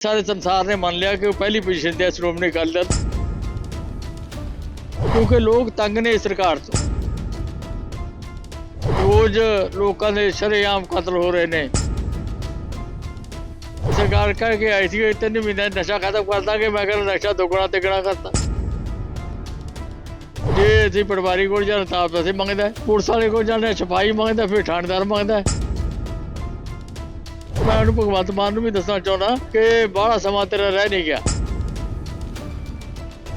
ਸਾਰੇ ਸੰਸਾਰ ਨੇ ਮੰਨ ਲਿਆ ਕਿ ਉਹ ਪਹਿਲੀ ਪੋਜੀਸ਼ਨ ਤੇ ਸ਼੍ਰੋਮਣੀ ਅਕਾਲੀ ਦਲ। ਕਿਉਂਕਿ ਲੋਕ ਤੰਗ ਨੇ ਇਸ ਸਰਕਾਰ ਤੋਂ। ਰੋਜ਼ ਲੋਕਾਂ ਦੇ ਸ਼ਰੇਆਮ ਕਤਲ ਹੋ ਰਹੇ ਨੇ। ਸਰਕਾਰ ਕਹਿ ਕੇ ਆਈ ਸੀ ਕਿ ਤਿੰਨ ਮਹੀਨੇ ਨਸ਼ਾ ਖਤਮ ਕਰ ਦਾਂਗੇ, ਮੈਂ ਕਹਿੰਦਾ ਨਸ਼ਾ ਦੁੱਗਣਾ ਤਿੱਗਣਾ ਕਰਤਾ। ਜੇ ਅਸੀਂ ਪਟਵਾਰੀ ਕੋਲ ਜਾਣਾ ਤਾਂ ਪੈਸੇ ਮੰਗਦਾ ਪੁਲਿਸ ਵਾਲੇ ਕੋਲ ਜਾਣਾ ਸਫ਼ਾਈ ਮੰਗਦਾ ਫਿਰ ਥਾਣੇਦਾਰ ਮੰਗਦਾ ਮੈਂ ਉਹਨੂੰ ਭਗਵੰਤ ਮਾਨ ਨੂੰ ਵੀ ਦੱਸਣਾ ਚਾਹੁੰਦਾ ਕਿ ਬਾਹਲਾ ਸਮਾਂ ਤੇਰਾ ਰਹਿ ਨਹੀਂ ਗਿਆ।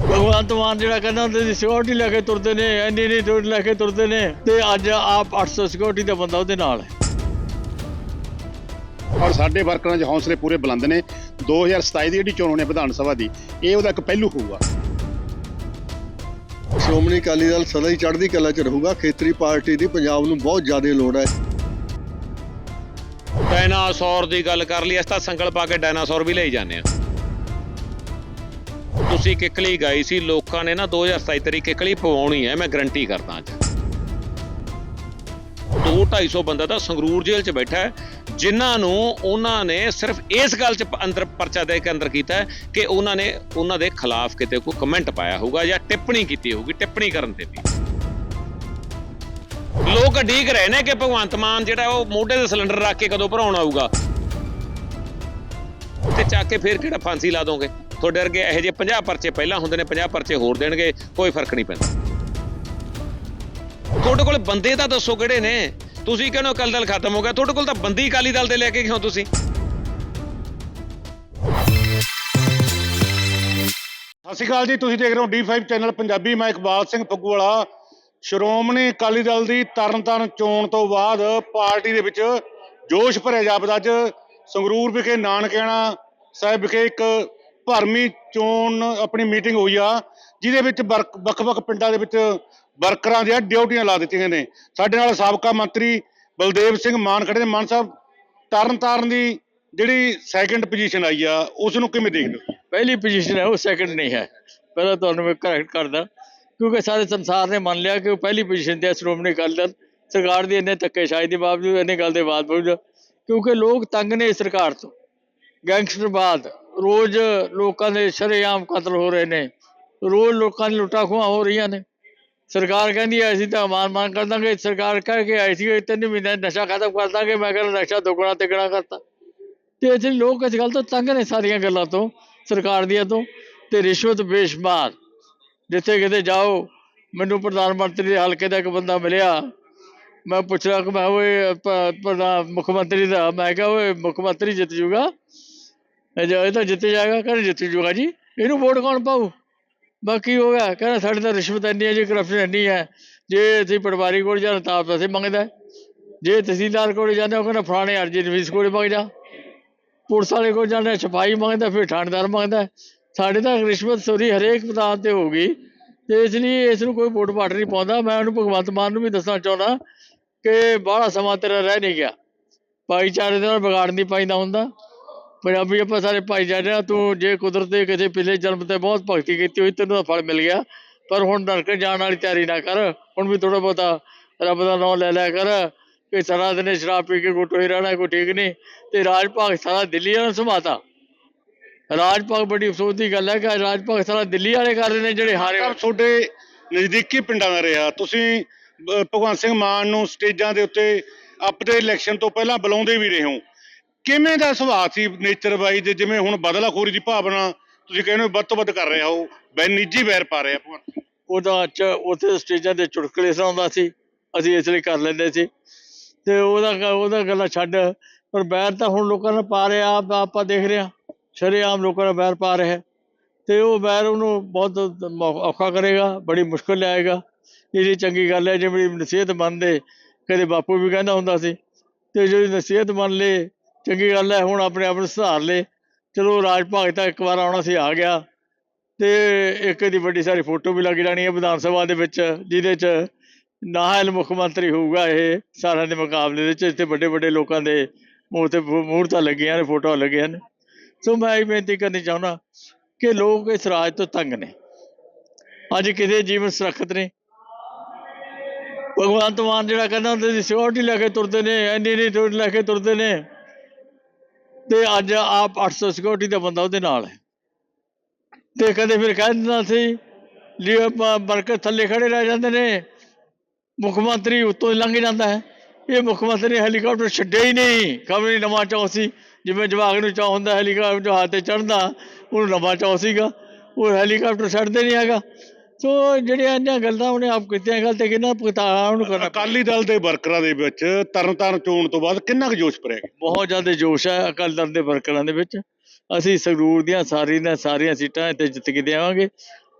ਭਗਵੰਤ ਮਾਨ ਜਿਹੜਾ ਕਹਿੰਦਾ ਹੁੰਦੇ ਸੀ ਸਿਕਿਉਰਿਟੀ ਲੈ ਕੇ ਤੁਰਦੇ ਨੇ ਇੰਨੀ ਨਹੀਂ ਟੋਟ ਲੈ ਕੇ ਤੁਰਦੇ ਨੇ ਤੇ ਅੱਜ ਆਪ 800 ਸਿਕਿਉਰਿਟੀ ਦਾ ਬੰਦਾ ਉਹਦੇ ਨਾਲ ਹੈ। ਔਰ ਸਾਡੇ ਵਰਕਰਾਂ 'ਚ ਹੌਸਲੇ ਪੂਰੇ ਬੁਲੰਦ ਨੇ। 2027 ਦੀ ਜਿਹੜੀ ਚੋਣ ਹੋਣੀ ਹੈ ਵਿਧਾਨ ਸਭਾ ਦੀ ਇਹ ਉਹਦਾ ਇੱਕ ਪਹਿਲੂ ਹੋਊਗਾ। ਸ਼੍ਰੋਮਣੀ ਅਕਾਲੀ ਦਲ ਸਦਾ ਹੀ ਚੜ੍ਹਦੀ ਕਲਾ 'ਚ ਰਹੂਗਾ। ਖੇਤਰੀ ਪਾਰਟੀ ਦੀ ਪੰਜਾਬ ਨੂੰ ਬਹੁਤ ਜ਼ਿਆਦਾ ਲੋੜ ਹੈ। ਡਾਇਨਾਸੌਰ ਦੀ ਗੱਲ ਕਰ ਲਈ ਅਸੀਂ ਤਾਂ ਸੰਗਲ ਪਾ ਕੇ ਡਾਇਨਾਸੌਰ ਵੀ ਲਈ ਜਾਂਦੇ ਆ ਤੁਸੀਂ ਕਿੱਕਲੀ ਗਾਈ ਸੀ, ਲੋਕਾਂ ਨੇ ਨਾ 2027 ਤਰੀ ਕਿੱਕਲੀ ਪਵਾਉਣੀ ਹੈ, ਮੈਂ ਗਰੰਟੀ ਕਰਦਾ ਅੱਜ। 2-250 ਬੰਦਾ ਤਾਂ ਸੰਗਰੂਰ ਜੇਲ੍ਹ 'ਚ ਬੈਠਾ ਹੈ, ਜਿਨ੍ਹਾਂ ਨੂੰ ਉਹਨਾਂ ਨੇ ਸਿਰਫ ਇਸ ਗੱਲ 'ਚ ਅੰਦਰ ਪਰਚਾ ਦੇ ਕੇ ਅੰਦਰ ਕੀਤਾ ਹੈ ਕਿ ਉਹਨਾਂ ਨੇ, ਉਹਨਾਂ ਦੇ ਖਿਲਾਫ ਕਿਤੇ ਕੋਈ ਕਮੈਂਟ ਪਾਇਆ ਹੋਊਗਾ ਜਾਂ ਟਿੱਪਣੀ ਕੀਤੀ ਹੋਊਗੀ, ਟਿੱਪਣੀ ਕਰਨ ਤੇ ਵੀ। ਲੋਕ ਅਡੀਕ ਰਹੇ ਨੇ ਕਿ ਭਗਵੰਤ ਮਾਨ ਜਿਹੜਾ ਉਹ ਮੋਢੇ ਤੇ ਸਿਲੰਡਰ ਰੱਖ ਕੇ ਕਦੋਂ ਭਰਾਉਣ ਆਊਗਾ? ਤੇ ਚੱਕ ਕੇ ਫੇਰ ਕਿਹੜਾ ਫਾਂਸੀ ਲਾ ਦੋਗੇ? ਤੁਹਾਡੇ ਵਰਗੇ ਇਹੋ ਜਿਹੇ 50 ਪਰਚੇ ਪਹਿਲਾਂ ਹੁੰਦੇ ਨੇ 50 ਪਰਚੇ ਹੋਰ ਦੇਣਗੇ, ਕੋਈ ਫ਼ਰਕ ਨਹੀਂ ਪੈਂਦਾ। ਤੁਹਾਡੇ ਕੋਲ ਬੰਦੇ ਤਾਂ ਦੱਸੋ ਕਿਹੜੇ ਨੇ? ਤੁਸੀਂ ਕਹਿੰਦੇ ਹੋ ਅਕਾਲੀ ਦਲ ਖਤਮ ਹੋ ਗਿਆ? ਤੁਹਾਡੇ ਕੋਲ ਤਾਂ ਬੰਦੀ ਅਕਾਲੀ ਦਲ ਦੇ ਲੈ ਕੇ ਕਿਉਂ ਤੁਸੀਂ? ਸਤਿ ਸ਼੍ਰੀ ਅਕਾਲ ਜੀ, ਤੁਸੀਂ ਦੇਖ ਰਹੇ ਹੋ D5 ਚੈਨਲ ਪੰਜਾਬੀ, ਮੈਂ ਇਕਬਾਲ ਸਿੰਘ ਫੱਗੂਵਾਲਾ। ਸ਼੍ਰੋਮਣੀ ਅਕਾਲੀ ਦਲ ਦੀ ਤਰਨਤਾਰਨ ਚੋਣ ਤੋਂ ਬਾਅਦ ਪਾਰਟੀ ਦੇ ਵਿੱਚ ਜੋਸ਼ ਭਰਿਆ ਜਾਪਦਾ ਅੱਜ। ਸੰਗਰੂਰ ਵਿਖੇ ਨਾਨਕਿਆਣਾ ਸਾਹਿਬ ਵਿਖੇ ਇੱਕ ਭਰਮੀ ਚੋਣ ਆਪਣੀ ਮੀਟਿੰਗ ਹੋਈ ਆ, ਜਿਹਦੇ ਵਿੱਚ ਵਰਕ- ਵੱਖ-ਵੱਖ ਪਿੰਡਾਂ ਦੇ ਵਿੱਚ ਵਰਕਰਾਂ ਦੀਆਂ ਡਿਊਟੀਆਂ ਲਾ ਦਿੱਤੀਆਂ ਨੇ। ਸਾਡੇ ਨਾਲ ਸਾਬਕਾ ਮੰਤਰੀ ਬਲਦੇਵ ਸਿੰਘ ਮਾਨ ਖੜੇ ਨੇ ਮਾਨ ਸਾਹਿਬ, ਤਰਨਤਾਰਨ ਦੀ ਜਿਹੜੀ ਸੈਕੰਡ ਪੋਜੀਸ਼ਨ ਆਈ ਆ, ਉਸ ਨੂੰ ਕਿਵੇਂ ਦੇਖਦੇ ਹੋ? ਪਹਿਲੀ ਪੋਜੀਸ਼ਨ ਹੈ, ਉਹ ਸੈਕੰਡ ਨਹੀਂ ਹੈ। ਪਹਿਲਾਂ ਤੁਹਾਨੂੰ ਮੈਂ ਕਰੈਕਟ ਕਰਦਾ। ਕਿਉਂਕਿ ਸਾਰੇ ਸੰਸਾਰ ਨੇ ਮੰਨ ਲਿਆ ਕਿ ਉਹ ਪਹਿਲੀ ਪੋਜੀਸ਼ਨ ਤੇ ਹੈ ਸ਼੍ਰੋਮਣੀ ਅਕਾਲੀ ਦਲ। ਸਰਕਾਰ ਦੀ ਇੰਨੇ ਧੱਕੇਸ਼ਾਹੀ ਦੇ ਬਾਵਜੂਦ, ਇੰਨੇ ਗੱਲ ਦੇ ਬਾਵਜੂਦ, ਕਿਉਂਕਿ ਲੋਕ ਤੰਗ ਨੇ ਇਸ ਸਰਕਾਰ ਤੋਂ। ਗੈਂਗਸਟਰਵਾਦ ਰੋਜ਼ ਲੋਕਾਂ ਦੇ ਸ਼ਰੇਆਮ ਕਤਲ ਹੋ ਰਹੇ ਨੇ। ਰੋਜ਼ ਲੋਕਾਂ ਦੀ ਲੁੱਟਾਂ ਖੋਹਾਂ ਹੋ ਰਹੀਆਂ ਨੇ। ਸਰਕਾਰ ਕਹਿੰਦੀ ਐ ਅਸੀਂ ਤਾਂ ਮਾਨ ਮਾਨ ਕਰ ਦਾਂਗੇ। ਸਰਕਾਰ ਕਹਿ ਕੇ ਆਈ ਸੀ, ਤਿੰਨ ਮਹੀਨੇ ਨਸ਼ਾ ਖਤਮ ਕਰ ਦਾਂਗੇ। ਮੈਂ ਕਹਿੰਦਾ, ਨਸ਼ਾ ਦੁੱਗਣਾ ਤਿੱਗਣਾ ਕਰਤਾ। ਤੇ ਅਸੀਂ ਲੋਕ ਇਸ ਗੱਲ ਤੋਂ ਤੰਗ ਨੇ ਸਾਰੀਆਂ ਗੱਲਾਂ ਤੋਂ, ਸਰਕਾਰ ਦੀਆਂ ਤੋਂ। ਤੇ ਰਿਸ਼ਵਤ ਬੇਸ਼ੁਮਾਰ ਜਿੱਥੇ ਕਿਤੇ ਜਾਓ, ਮੈਨੂੰ ਪ੍ਰਧਾਨ ਮੰਤਰੀ ਦੇ ਹਲਕੇ ਦਾ ਇੱਕ ਬੰਦਾ ਮਿਲਿਆ। ਮੈਂ ਪੁੱਛਿਆ ਕਿ ਮੈਂ ਉਹ ਪ੍ਰਧਾਨ, ਮੁੱਖ ਮੰਤਰੀ ਦਾ। ਮੈਂ ਕਿਹਾ ਉਹ ਮੁੱਖ ਮੰਤਰੀ ਜਿੱਤ ਜੂਗਾ? ਇਹ ਤਾਂ ਜਿੱਤ ਜਾਏਗਾ ਕਹਿੰਦਾ ਜਿੱਤ ਜੂਗਾ ਜੀ? ਇਹਨੂੰ ਵੋਟ ਕੌਣ ਪਾਊ? ਬਾਕੀ ਹੋ ਗਿਆ ਕਹਿੰਦਾ, ਸਾਡੇ ਤਾਂ ਰਿਸ਼ਵਤ ਇੰਨੀ ਹੈ ਜੀ ਕਰਪਸ਼ਨ ਇੰਨੀ ਹੈ। ਜੇ ਅਸੀਂ ਪਟਵਾਰੀ ਕੋਲ ਜਾਣਾ, ਤਾਂ ਪੈਸੇ ਮੰਗਦਾ ਜੇ ਤਹਿਸੀਲਦਾਰ ਕੋਲ ਜਾਂਦੇ ਉਹ ਕਹਿੰਦਾ, ਫਲਾਣੇ ਅਰਜੀ ਨਵੀਸ ਕੋਲ ਮੰਗਦਾ। ਪੁਲਿਸ ਵਾਲੇ ਕੋਲ ਜਾਂਦੇ ਛਪਾਈ ਮੰਗਦਾ, ਫਿਰ ਥਾਣੇਦਾਰ ਮੰਗਦਾ। ਸਾਡੇ ਤਾਂ ਰਿਸ਼ਵਤ ਸੋਰੀ ਹਰੇਕ ਪਦਾਨ ਤੇ ਹੋ ਗਈ ਤੇ ਇਸ ਲਈ ਇਸ ਨੂੰ ਕੋਈ ਵੋਟ ਪਾਟ ਨਹੀਂ ਪਾਉਂਦਾ। ਮੈਂ ਉਹਨੂੰ ਭਗਵੰਤ ਮਾਨ ਨੂੰ ਵੀ ਦੱਸਣਾ ਚਾਹੁੰਦਾ ਕਿ ਬਾਹਲਾ ਸਮਾਂ ਤੇਰਾ ਰਹਿ ਨਹੀਂ ਗਿਆ। ਭਾਈਚਾਰੇ ਦੇ ਨਾਲ ਵਿਗਾੜ ਨਹੀਂ ਪਾਈਦਾ ਹੁੰਦਾ। ਪੰਜਾਬੀ ਆਪਾਂ ਸਾਰੇ ਭਾਈਚਾਰੇ ਆ, ਤੂੰ ਜੇ ਕੁਦਰਤ ਦੇ ਕਿਸੇ ਪਿਛਲੇ ਜਨਮ ਤੇ ਬਹੁਤ ਭਗਤੀ ਕੀਤੀ ਹੋਈ, ਤੈਨੂੰ ਤਾਂ ਫਲ ਮਿਲ ਗਿਆ। ਪਰ ਹੁਣ ਨਰਕ ਜਾਣ ਵਾਲੀ ਤਿਆਰੀ ਨਾ ਕਰ। ਹੁਣ ਵੀ ਥੋੜਾ ਬਹੁਤਾ ਰੱਬ ਦਾ ਨਾਮ ਲੈ ਲਿਆ ਕਰ ਕਿ ਸਾਰਾ ਦਿਨ ਸ਼ਰਾਬ ਪੀ ਕੇ ਗੁੱਟੋ ਹੀ ਰਹਿਣਾ, ਕੋਈ ਠੀਕ ਨਹੀਂ। ਤੇ ਰਾਜ ਭਾਗ ਸਾਰਾ ਦਿੱਲੀ ਨੂੰ ਸੰਭਾਤਾ ਰਾਜ ਭਾਗ ਬੜੀ ਅਫਸੋਸ ਦੀ ਗੱਲ ਹੈ ਕਿ ਰਾਜ ਭਾਗ ਸਾਰਾ ਦਿੱਲੀ ਵਾਲੇ ਕਰ ਰਹੇ ਨੇ ਜਿਹੜੇ ਹਾਰੇ ਸਾਹਿਬ ਤੁਹਾਡੇ ਨਜ਼ਦੀਕੀ ਪਿੰਡਾਂ ਦਾ ਰਿਹਾ। ਤੁਸੀਂ ਬ- ਭਗਵੰਤ ਸਿੰਘ ਮਾਨ ਨੂੰ ਸਟੇਜਾਂ ਦੇ ਉੱਤੇ ਆਪਣੇ ਇਲੈਕਸ਼ਨ ਤੋਂ ਪਹਿਲਾਂ ਬੁਲਾਉਂਦੇ ਵੀ ਰਹੇ ਹੋ। ਕਿਵੇਂ ਦਾ ਸੁਭਾਅ ਸੀ ਨੇਚਰ ਵਾਈ ਦੇ? ਜਿਵੇਂ ਹੁਣ ਬਦਲਾਖੋਰੀ ਦੀ ਭਾਵਨਾ ਤੁਸੀਂ ਕਹਿੰਦੇ ਹੋ ਵੱਧ ਤੋਂ ਵੱਧ ਕਰ ਰਿਹਾ ਹੋ ਬੈ ਨਿੱਜੀ ਵੈਰ ਪਾ ਰਿਹਾ ਭਗਵੰਤ ਉਹਦਾ ਚ ਉੱਥੇ ਸਟੇਜਾਂ ਤੇ ਚੁਟਕਲੇ ਸੁਣਾਉਂਦਾ ਸੀ। ਅਸੀਂ ਇਸ ਲਈ ਕਰ ਲੈਂਦੇ ਸੀ। ਤੇ ਉਹਦਾ ਗ- ਉਹਦਾ ਗੱਲਾਂ ਛੱਡ ਪਰ ਬੈਰ ਤਾਂ ਹੁਣ ਲੋਕਾਂ ਨੇ ਪਾ ਰਿਹਾ ਆਪ ਆਪਾਂ ਦੇਖ ਰਹੇ ਸ਼ਰੇਆਮ ਲੋਕਾਂ ਨੇ ਬੈਰ ਪਾ ਰਿਹਾ ਤੇ ਉਹ ਬੈਰ ਉਹਨੂੰ ਬਹੁਤ ਔਖਾ ਕਰੇਗਾ, ਬੜੀ ਮੁਸ਼ਕਲ ਲਿਆਏਗਾ। ਇਹਦੀ ਚੰਗੀ ਗੱਲ ਹੈ ਜਿਵੇਂ ਨਸੀਹਤ ਮੰਨਦੇ, ਕਦੇ ਬਾਪੂ ਵੀ ਕਹਿੰਦਾ ਹੁੰਦਾ ਸੀ, ਤੇ ਜਿਹੜੀ ਨਸੀਹਤ ਮੰਨ ਲੇ, ਚੰਗੀ ਗੱਲ ਹੈ, ਹੁਣ ਆਪਣੇ ਆਪ ਨੂੰ ਸੁਧਾਰ ਲੇ। ਚਲੋ ਰਾਜ ਭਾਗ ਤਾਂ ਇੱਕ ਵਾਰ ਆਉਣਾ ਸੀ, ਆ ਗਿਆ। ਤੇ ਇੱਕ ਦੀ ਵੱਡੀ ਸਾਰੀ ਫੋਟੋ ਵੀ ਲੱਗ ਜਾਣੀ ਹੈ ਵਿਧਾਨ ਸਭਾ ਦੇ ਵਿੱਚ, ਜਿਹਦੇ ਚ ਨਾਇਲ ਮੁੱਖ ਮੰਤਰੀ ਹੋਊਗਾ ਇਹ, ਸਾਰਿਆਂ ਦੇ ਮੁਕਾਬਲੇ ਦੇ ਵਿੱਚ, ਇੱਥੇ ਵੱਡੇ ਵੱਡੇ ਲੋਕਾਂ ਦੇ ਮੂੰਹ ਮੂਰਤਾਂ ਲੱਗੀਆਂ ਨੇ, ਫੋਟੋਆਂ ਲੱਗੀਆਂ ਨੇ। ਸੋ ਮੈਂ ਇਹ ਬੇਨਤੀ ਕਰਨੀ ਚਾਹੁੰਦਾ ਕਿ ਲੋਕ ਇਸ ਰਾਜ ਤੋਂ ਤੰਗ ਨੇ। ਅੱਜ ਕਿਤੇ ਜੀਵਨ ਸੁਰੱਖਿਅਤ ਨੇ ਭਗਵੰਤ ਮਾਨ ਜਿਹੜਾ ਕਹਿੰਦਾ ਹੁੰਦੇ ਸੀ ਸਿਕਿਉਰਿਟੀ ਲੈ ਕੇ ਤੁਰਦੇ ਨੇ ਇੰਨੀ ਨਹੀਂ ਟੋਟ ਲੈ ਕੇ ਤੁਰਦੇ ਨੇ। ਤੇ ਅੱਜ ਆਪ 800 ਸਿਕਿਉਰਿਟੀ ਦਾ ਬੰਦਾ ਉਹਦੇ ਨਾਲ ਹੈ। ਤੇ ਕਦੇ ਫਿਰ ਕਹਿ ਦਿੰਦਾ ਸੀ ਲਈ ਵਰਕਰ ਥੱਲੇ ਖੜੇ ਰਹਿ ਜਾਂਦੇ ਨੇ। ਮੁੱਖ ਮੰਤਰੀ ਉੱਤੋਂ ਲੰਘ ਜਾਂਦਾ ਹੈ। ਇਹ ਮੁੱਖ ਮੰਤਰੀ ਨੇ ਹੈਲੀਕਾਪਟਰ ਛੱਡਿਆ ਹੀ ਨਹੀਂ। ਕਮਰੇ ਨਵਾਂ ਚੌ ਸੀ। ਜਿਵੇਂ ਜਵਾਗ ਨੂੰ ਚਾਅ ਹੁੰਦਾ ਹੈਲੀਕਾਪਟਰ ਹੱਥ ਤੇ ਚੜਦਾ ਉਹਨੂੰ ਨਵਾਂ ਚੌ ਸੀਗਾ। ਉਹ ਹੈਲੀਕਾਪਟਰ ਛੱਡਦੇ ਨਹੀਂ ਹੈਗਾ। ਸੋ ਜਿਹੜੀਆਂ ਇਹਨਾਂ ਗੱਲਾਂ ਉਹਨੇ ਆਪ ਕੀਤੀਆਂ ਗੱਲ ਤੇ ਕਿੰਨਾ ਪਤਾ ਉਹਨੂੰ ਕਰਨਾ ਅਕਾਲੀ ਦਲ ਦੇ ਵਰਕਰਾਂ ਦੇ ਵਿੱਚ ਤਰਨਤਾਰਨ ਚੋਣ ਤੋਂ ਬਾਅਦ ਕਿੰਨਾ ਕੁ ਜੋਸ਼ ਭਰਿਆ ਬਹੁਤ ਜ਼ਿਆਦਾ ਜੋਸ਼ ਹੈ ਅਕਾਲੀ ਦਲ ਦੇ ਵਰਕਰਾਂ ਦੇ ਵਿੱਚ। ਅਸੀਂ ਸੰਗਰੂਰ ਦੀਆਂ ਸਾਰੀ ਦੀਆਂ ਸਾਰੀਆਂ ਸੀਟਾਂ ਇੱਥੇ ਜਿੱਤ ਕੇ ਦੇਵਾਂਗੇ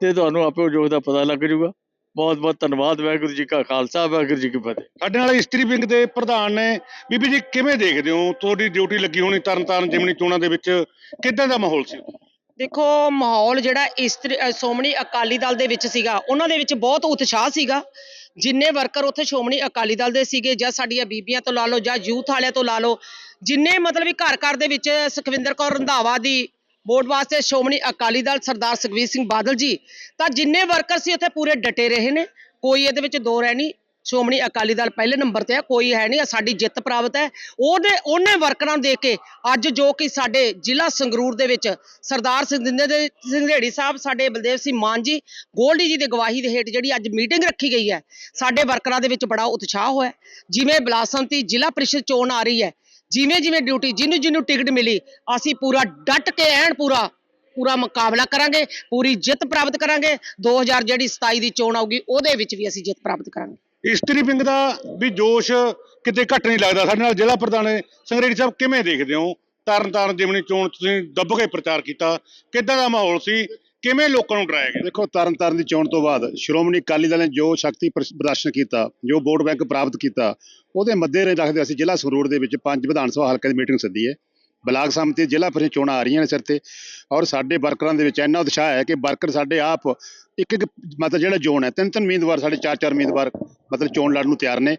ਤੇ ਤੁਹਾਨੂੰ ਆਪੇ ਜੋਸ਼ ਦਾ ਪਤਾ ਲੱਗ ਜਾਊਗਾ। ਬਹੁਤ ਬਹੁਤ ਧੰਨਵਾਦ ਵਾਹਿਗੁਰੂ ਜੀ ਕਾ ਖਾਲਸਾ ਵਾਹਿਗੁਰੂ ਜੀ ਕੀ ਫਤਿਹ। ਸਾਡੇ ਨਾਲ ਇਸਤਰੀ ਵਿੰਗ ਦੇ ਪ੍ਰਧਾਨ ਨੇ ਬੀਬੀ ਜੀ ਕਿਵੇਂ ਦੇਖਦੇ ਹੋ? ਤੁਹਾਡੀ ਡਿਊਟੀ ਲੱਗੀ ਹੋਣੀ ਤਰਨਤਾਰਨ ਜਿਮਨੀ ਚੋਣਾਂ ਦੇ ਵਿੱਚ ਕਿੱਦਾਂ ਦਾ ਮਾਹੌਲ ਸੀ? ਦੇਖੋ ਮਾਹੌਲ ਜਿਹੜਾ ਇਸਤਰੀ ਅ, ਸ਼੍ਰੋਮਣੀ ਅਕਾਲੀ ਦਲ ਦੇ ਵਿੱਚ ਸੀਗਾ ਉਹਨਾਂ ਦੇ ਵਿੱਚ ਬਹੁਤ ਉਤਸ਼ਾਹ ਸੀਗਾ। ਜਿੰਨੇ ਵਰਕਰ ਉੱਥੇ ਸ਼੍ਰੋਮਣੀ ਅਕਾਲੀ ਦਲ ਦੇ ਸੀਗੇ ਜਾਂ ਸਾਡੀਆਂ ਬੀਬੀਆਂ ਤੋਂ ਲਾ ਲਓ ਜਾਂ ਯੂਥ ਵਾਲਿਆਂ ਤੋਂ ਲਾ ਲਓ ਜਿੰਨੇ ਮਤਲਬ ਵੀ ਘਰ ਘਰ ਦੇ ਵਿੱਚ ਸੁਖਵਿੰਦਰ ਕੌਰ ਰੰਧਾਵਾ ਦੀ ਵੋਟ ਵਾਸਤੇ ਸ਼੍ਰੋਮਣੀ ਅਕਾਲੀ ਦਲ ਸਰਦਾਰ ਸੁਖਬੀਰ ਸਿੰਘ ਬਾਦਲ ਜੀ। ਤਾਂ ਜਿੰਨੇ ਵਰਕਰ ਸੀ ਉੱਥੇ ਪੂਰੇ ਡਟੇ ਰਹੇ ਨੇ। ਕੋਈ ਇਹਦੇ ਵਿੱਚ ਦੋ ਰਹਿ ਨਹੀਂ। ਸ਼੍ਰੋਮਣੀ ਅਕਾਲੀ ਦਲ ਪਹਿਲੇ ਨੰਬਰ ਤੇ ਹੈ ਕੋਈ ਹੈ ਨਹੀਂ। ਸਾਡੀ ਜਿੱਤ ਪ੍ਰਾਪਤ ਹੈ। ਉਹਦੇ, ਉਹਨੇ ਵਰਕਰਾਂ ਨੂੰ ਦੇਖ ਕੇ ਅੱਜ ਜੋ ਕਿ ਸਾਡੇ ਜ਼ਿਲ੍ਹਾ ਸੰਗਰੂਰ ਦੇ ਵਿੱਚ ਸਰਦਾਰ ਸਿੰਘਿੰਦੇ ਦੇ ਸਿੰਘੇੜੀ ਸਾਹਿਬ, ਸਾਡੇ ਬਲਦੇਵ ਸਿੰਘ ਮਾਨ ਜੀ, ਗੋਲਡੀ ਜੀ ਦੇ ਗਵਾਹੀ ਦੇ ਹੇਠ ਜਿਹੜੀ ਅੱਜ ਮੀਟਿੰਗ ਰੱਖੀ ਗਈ ਹੈ, ਸਾਡੇ ਵਰਕਰਾਂ ਦੇ ਵਿੱਚ ਬੜਾ ਉਤਸ਼ਾਹ ਹੋਇਆ। ਜਿਵੇਂ ਬਲਾਸੰਤੀ ਜ਼ਿਲ੍ਹਾ ਪ੍ਰੀਸ਼ਦ ਚੋਣ ਆ ਰਹੀ ਹੈ ਜਿਵੇਂ ਜਿਵੇਂ ਡਿਊਟੀ ਜਿਹਨੂੰ ਜਿਹਨੂੰ ਟਿਕਟ ਮਿਲੀ, ਅਸੀਂ ਪੂਰਾ ਡਟ ਕੇ ਐਨ ਪੂਰਾ ਪੂਰਾ ਮੁਕਾਬਲਾ ਕਰਾਂਗੇ, ਪੂਰੀ ਜਿੱਤ ਪ੍ਰਾਪਤ ਕਰਾਂਗੇ 2000 ਜਿਹੜੀ 27 ਦੀ ਚੋਣ ਆਊਗੀ, ਉਹਦੇ ਵਿੱਚ ਵੀ ਅਸੀਂ ਜਿੱਤ ਪ੍ਰਾਪਤ ਕਰਾਂਗੇ। ਇਸਤਰੀ ਵਿੰਗ ਦਾ ਵੀ ਜੋਸ਼ ਕਿਤੇ ਘੱਟ ਨਹੀਂ ਲੱਗਦਾ। ਸਾਡੇ ਨਾਲ ਜ਼ਿਲ੍ਹਾ ਪ੍ਰਧਾਨ ਸੰਗਰੇੜੀ ਸਾਹਿਬ, ਕਿਵੇਂ ਦੇਖਦੇ ਹੋ? ਤਰਨਤਾਰਨ ਜਿਮਨੀ ਚੋਣ ਤੁਸੀਂ ਦੱਬ ਕੇ ਪ੍ਰਚਾਰ ਕੀਤਾ। ਕਿੱਦਾਂ ਦਾ ਮਾਹੌਲ ਸੀ? ਕਿਵੇਂ ਲੋਕਾਂ ਨੂੰ ਡਰਾਇਆ ਗਿਆ? ਦੇਖੋ ਤਰਨ ਤਰਨਤਾਰਨ ਦੀ ਚੋਣ ਤੋਂ ਬਾਅਦ ਸ਼੍ਰੋਮਣੀ ਅਕਾਲੀ ਦਲ ਨੇ ਜੋ ਸ਼ਕਤੀ ਪ੍ਰਦਰਸ਼ਨ ਕੀਤਾ, ਜੋ ਵੋਟ ਬੈਂਕ ਪ੍ਰਾਪਤ ਕੀਤਾ, ਉਹਦੇ ਮੱਦੇ ਨਜ਼ਰ ਰੱਖਦੇ ਅਸੀਂ ਜ਼ਿਲ੍ਹਾ ਸੰਗਰੂਰ ਦੇ ਵਿੱਚ ਪੰਜ ਵਿਧਾਨ ਸਭਾ ਹਲਕੇ ਦੀ ਮੀਟਿੰਗ ਸੱਦੀ ਹੈ। ਬਲਾਕ ਸੰਮਤੀ ਜ਼ਿਲ੍ਹਾ ਪਰਿਸ਼ਦ ਚੋਣਾਂ ਆ ਰਹੀਆਂ ਨੇ ਸਿਰ ਤੇ ਔਰ ਸਾਡੇ ਵਰਕਰਾਂ ਦੇ ਵਿੱਚ ਇੰਨਾ ਉਤਸ਼ਾਹ ਹੈ ਕਿ ਵਰਕਰ ਸਾਡੇ ਆਪ ਇੱਕ ਇੱਕ ਮਤਲਬ ਜਿਹੜਾ ਜ਼ੋਨ ਹੈ ਤਿੰਨ ਤਿੰਨ ਉਮੀਦਵਾਰ, ਸਾਡੇ ਚਾਰ ਚਾਰ ਉਮੀਦਵਾਰ ਮਤਲਬ ਚੋਣ ਲੜਨ ਨੂੰ ਤਿਆਰ ਨੇ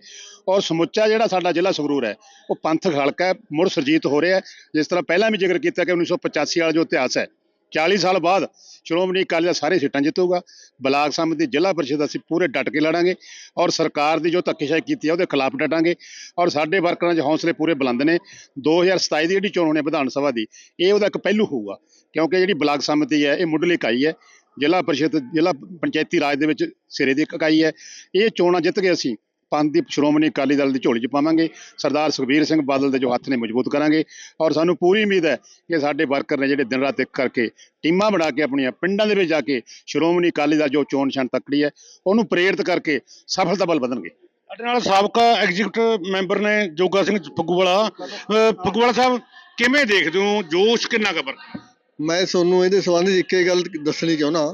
ਔਰ ਸਮੁੱਚਾ ਜਿਹੜਾ ਸਾਡਾ ਜ਼ਿਲ੍ਹਾ ਸੰਗਰੂਰ ਹੈ, ਉਹ ਪੰਥਕ ਹਲਕਾ ਹੈ, ਮੁੜ ਸੁਰਜੀਤ ਹੋ ਰਿਹਾ ਜਿਸ ਤਰ੍ਹਾਂ ਪਹਿਲਾਂ ਵੀ ਜ਼ਿਕਰ ਕੀਤਾ ਕਿ 1985 ਵਾਲਾ ਜੋ ਇਤਿਹਾਸ ਹੈ 40 ਸਾਲ ਬਾਅਦ ਸ਼੍ਰੋਮਣੀ ਅਕਾਲੀ ਦਲ ਸਾਰੇ ਸੀਟਾਂ ਜਿੱਤੂਗਾ। ਬਲਾਕ ਸੰਮਤੀ ਜ਼ਿਲ੍ਹਾ ਪਰਿਸ਼ਦ ਅਸੀਂ ਪੂਰੇ ਡਟ ਕੇ ਲੜਾਂਗੇ ਔਰ ਸਰਕਾਰ ਦੀ ਜੋ ਧੱਕੇਸ਼ਾਹੀ ਕੀਤੀ ਹੈ ਉਹਦੇ ਖਿਲਾਫ ਡਟਾਂਗੇ ਔਰ ਸਾਡੇ ਵਰਕਰਾਂ 'ਚ ਹੌਸਲੇ ਪੂਰੇ ਬੁਲੰਦ ਨੇ। 2027 ਦੀ ਜਿਹੜੀ ਚੋਣ ਹੋਣੀ ਵਿਧਾਨ ਸਭਾ ਦੀ, ਇਹ ਉਹਦਾ ਇੱਕ ਪਹਿਲੂ ਹੋਊਗਾ ਕਿਉਂਕਿ ਜਿਹੜੀ ਬਲਾਕ ਸੰਮਤੀ ਹੈ, ਇਹ ਮੁੱਢਲੀ ਇਕਾਈ ਹੈ। ਜ਼ਿਲ੍ਹਾ ਪਰਿਸ਼ਦ, ਜ਼ਿਲ੍ਹਾ ਪੰਚਾਇਤੀ ਰਾਜ ਦੇ ਵਿੱਚ ਸਿਰੇ ਦੀ ਇਕਾਈ ਹੈ। ਇਹ ਚੋਣਾਂ ਜਿੱਤ ਕੇ ਅਸੀਂ ਪੰਥ ਦੀ ਸ਼੍ਰੋਮਣੀ ਅਕਾਲੀ ਦਲ ਦੀ ਝੋਲੀ 'ਚ ਪਾਵਾਂਗੇ। ਸਰਦਾਰ ਸੁਖਬੀਰ ਸਿੰਘ ਬਾਦਲ ਦੇ ਜੋ ਹੱਥ ਨੇ ਮਜ਼ਬੂਤ ਕਰਾਂਗੇ। ਔਰ ਸਾਨੂੰ ਪੂਰੀ ਉਮੀਦ ਹੈ ਕਿ ਸਾਡੇ ਵਰਕਰ ਨੇ ਜਿਹੜੇ ਦਿਨ ਰਾਤ ਇੱਕ ਕਰਕੇ ਟੀਮਾਂ ਬਣਾ ਕੇ ਆਪਣੀਆਂ ਪਿੰਡਾਂ ਦੇ ਵਿੱਚ ਜਾ ਕੇ ਸ਼੍ਰੋਮਣੀ ਅਕਾਲੀ ਦਲ ਜੋ ਚੋਣ ਨਿਸ਼ਾਨ ਤੱਕੜੀ ਹੈ ਉਹਨੂੰ ਪ੍ਰੇਰਿਤ ਕਰਕੇ ਸਫਲਤਾ ਵੱਲ ਵਧਣਗੇ। ਸਾਡੇ ਨਾਲ ਸਾਬਕਾ ਐਗਜ਼ੀਕਿਊਟਿਵ ਮੈਂਬਰ ਨੇ ਜੋਗਾ ਸਿੰਘ ਫੱਗੂਵਾਲਾ। ਫੱਗੂਵਾਲਾ ਸਾਹਿਬ ਕਿਵੇਂ ਦੇਖਦੇ ਹੋ? ਜੋਸ਼ ਕਿੰਨਾ ਕੁ ਵਰਕਰ ਮੈਂ ਤੁਹਾਨੂੰ ਇਹਦੇ ਸੰਬੰਧ ਵਿੱਚ ਇੱਕੇ ਗੱਲ ਦੱਸਣੀ ਚਾਹੁੰਦਾ